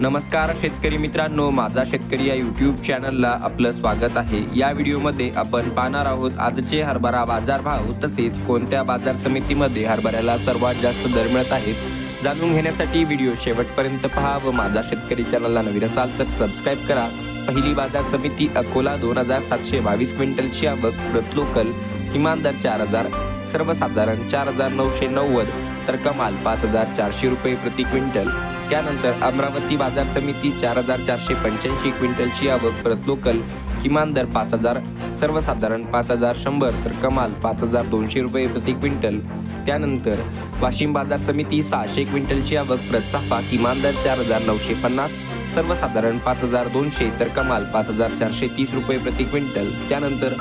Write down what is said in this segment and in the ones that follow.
नमस्कार शेतकरी मित्रांनो माझा शेतकरी या यूट्यूब चॅनलला आपलं स्वागत आहे. या व्हिडिओमध्ये आपण पाहणार आहोत आजचे हरभरा बाजार भाव तसेच कोणत्या बाजार समितीमध्ये हरभऱ्याला सर्वात जास्त दर मिळत आहेत जाणून घेण्यासाठी व्हिडिओ शेवटपर्यंत पहा व माझा शेतकरी चॅनलला नवीन असाल तर सबस्क्राईब करा. पहिली बाजार समिती अकोला दोन हजार सातशे बावीस क्विंटलची आवक प्रत लोकल किमान दर चार हजार सर्वसाधारण चार हजार नऊशे नव्वद तर कमाल पाच हजार चारशे रुपये प्रति क्विंटल. त्यानंतर अमरावती बाजार समिती चार हजार चारशे पंच्याऐंशी क्विंटलची आवक परत लोकल किमान दर पाच हजार सर्वसाधारण पाच हजार शंभर तर कमाल पाच हजार दोनशे रुपये प्रति क्विंटल. त्यानंतर वाशिम बाजार समिती सहाशे क्विंटलची आवक प्रत चाफा किमान दर चार हजार नऊशे पन्नास सर्वसाधारण पाच हजार दोनशे तर कमाल पाच हजार चारशे तीस रुपये प्रति क्विंटल. त्यानंतर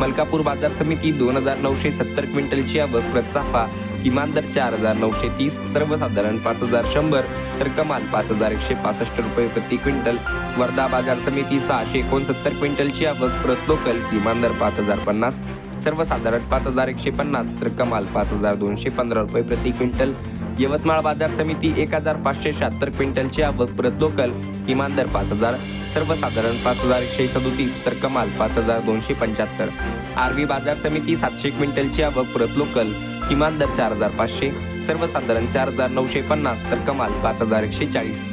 मलकापूर बाजार समिती दोन हजार नऊशे सत्तर क्विंटलची आवक प्रत चाफा किमान दर चार हजार नऊशे तीस सर्वसाधारण पाच हजार शंभर तर कमाल पाच हजार एकशे पासष्ट रुपये प्रति क्विंटल. वर्धा बाजार समिती सहाशे एकोणसत्तर क्विंटलची आवक प्रत लोकल किमान दर पाच हजार पन्नास सर्वसाधारण पाच हजार एकशे पन्नास तर कमाल पाच हजार दोनशे पंधरा रुपये प्रति क्विंटल. यवतमाळ बाजार समिती एक हजार पाचशे शहात्तर क्विंटलची आवक प्रत लोकल किमान दर पाच हजार सर्वसाधारण पाच हजार एकशे सदोतीस तर कमाल पाच हजार दोनशे पंच्याहत्तर. आरबी बाजार समिती सातशे क्विंटलची आवक प्रत लोकल किमान दर चार हजार पाचशे सर्वसाधारण चार हजार नऊशे पन्नास तर कमाल पाच हजार एकशे चाळीस.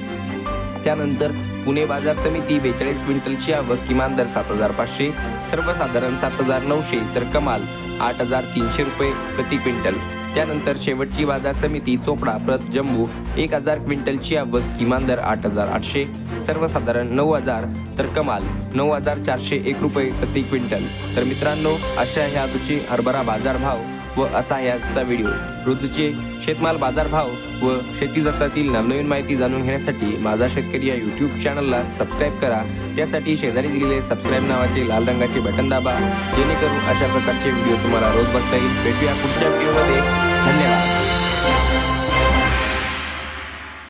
त्यानंतर पुणे बाजार समिती बेचाळीस क्विंटलची आवक किमान दर सात हजार पाचशे सर्वसाधारण सात हजार नऊशे तर कमाल आठ हजार तीनशे रुपये प्रति क्विंटल. त्यानंतर शेवटची बाजार समिती चोपडा प्रत जम्बू एक हजार क्विंटलची आवक किमान दर आठ हजार आठशे सर्वसाधारण नऊ हजार तर कमाल नऊ हजार चारशे एक रुपये प्रति क्विंटल. तर मित्रांनो अशा ह्या आजचे हरभरा बाजारभाव व असा ह्याचा व्हिडिओ. रोजचे शेतमाल बाजारभाव व शेती जगतातील नवनवीन माहिती जाणून घेण्यासाठी माझा शेतकरी या यूट्यूब चॅनलला सबस्क्राईब करा. त्यासाठी शेजारी दिलेले सबस्क्राईब नावाचे लाल रंगाचे बटन दाबा. जेणेकरून अशा प्रकारचे व्हिडिओ तुम्हाला रोज बघता येईल. भेटूया पुढच्या व्हिडिओमध्ये